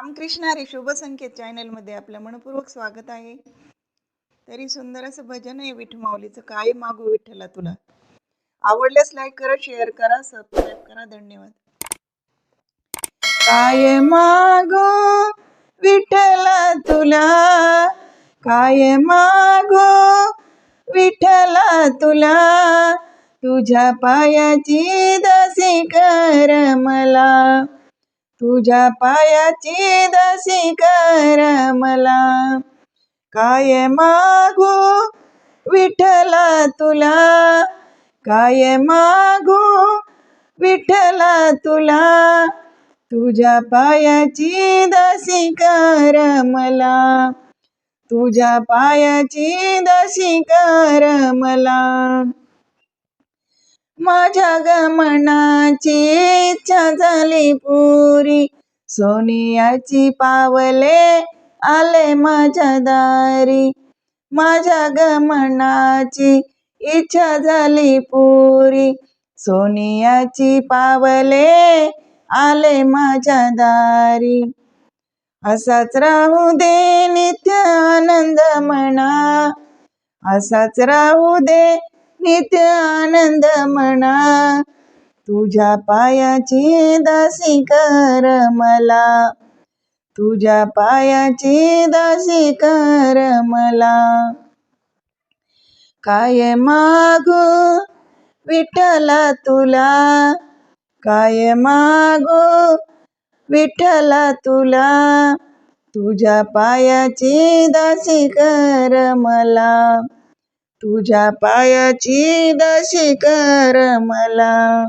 रामकृष्ण हरी शुभ संकेत चॅनलमध्ये आपलं मनपूर्वक स्वागत आहे. तरी सुंदर असं भजन आहे विठ माऊलीचं. काय मागू विठ्ठला तुला? आवडल्यास लाईक करा शेअर करा सबस्क्राईब करा. धन्यवाद. काय मागो विठ्ठला तुला? काय मागो विठ्ठला तुला? तुझ्या पायाची दसी कर मला. तुझ्या पायाची दसी कर मला. काय मागू विठ्ठला तुला? काय मागू विठ्ठला तुला? तुझ्या पायाची दसी कर मला. तुझ्या पायाची दशी कर मला. माझ्या गमनाची इच्छा झाली पुरी. सोनियाची पावले आले माझ्या दारी. माझ्या गमनाची इच्छा झाली पुरी. सोनियाची पावले आले माझ्या दारी. असाच राहू दे नित्य आनंद म्हणा. असाच राहू दे नित्य आनंद म्हणा तुझ्या पायाची दासी कर मला. तुझ्या पायाची दासी कर मला. काय मागू विठ्ठला तुला? काय मागू विठ्ठला तुला? तुझ्या पायाची दासी कर मला. तुझ्या पायाची दासी कर मला.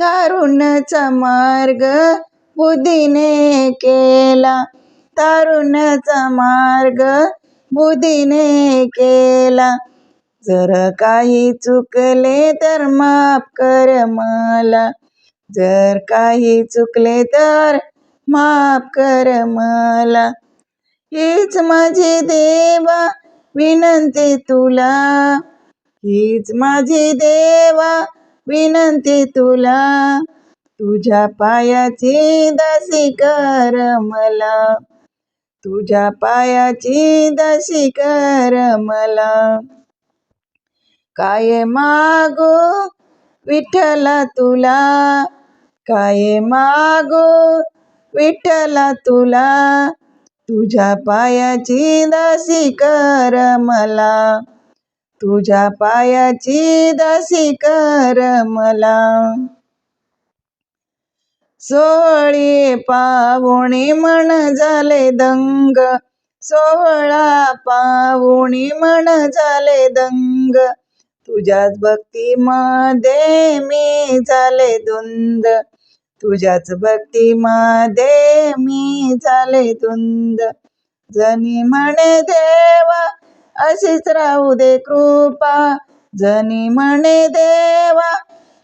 तारुण्याचा मार्ग बुद्धीने केला. तारुण्याचा मार्ग बुद्धीने केला. जर काही चुकले तर माफ कर मला. जर काही चुकले तर माफ कर मला. हीच माझी देवा विनंती तुला. हीच माझी देवा विनंती तुला. तुझ्या पायाची दासी कर मला. तुझ्या पायाची दासी कर मला. काय मागो विठ्ठला तुला? काय मागो विठ्ठला तुला? तुझ्या पायाची दासी कर मला. तुझ्या पायाची दासी कर मला. सोहळी पाहुणी म्हण झाले दंग. सोहळा पाहुणी म्हण झाले दंग. तुझ्याच भक्तीमध्ये मी झाले धुंद तुझ्याच भक्तीमध्ये मी झाले तुंद. जनी म्हणे देवा अशीच राहू दे कृपा. जनी म्हणे देवा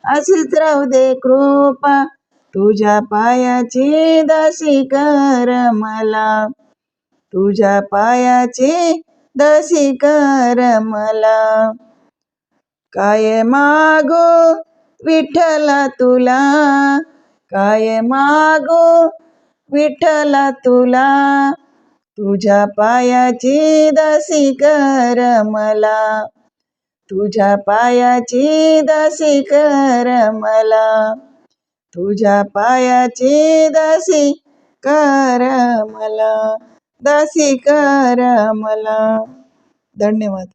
अशीच राहू दे कृपा. तुझ्या पायाची दासी कर मला. तुझ्या पायाची दशी कर मला. काय मागू विठ्ठला तुला? काय मागो? विठ्ठला तुला तुझ्या पायाची दासी कर मला. तुझ्या पायाची दासी कर मला. तुझ्या पायाची दासी कर मला. दासी कर मला. धन्यवाद.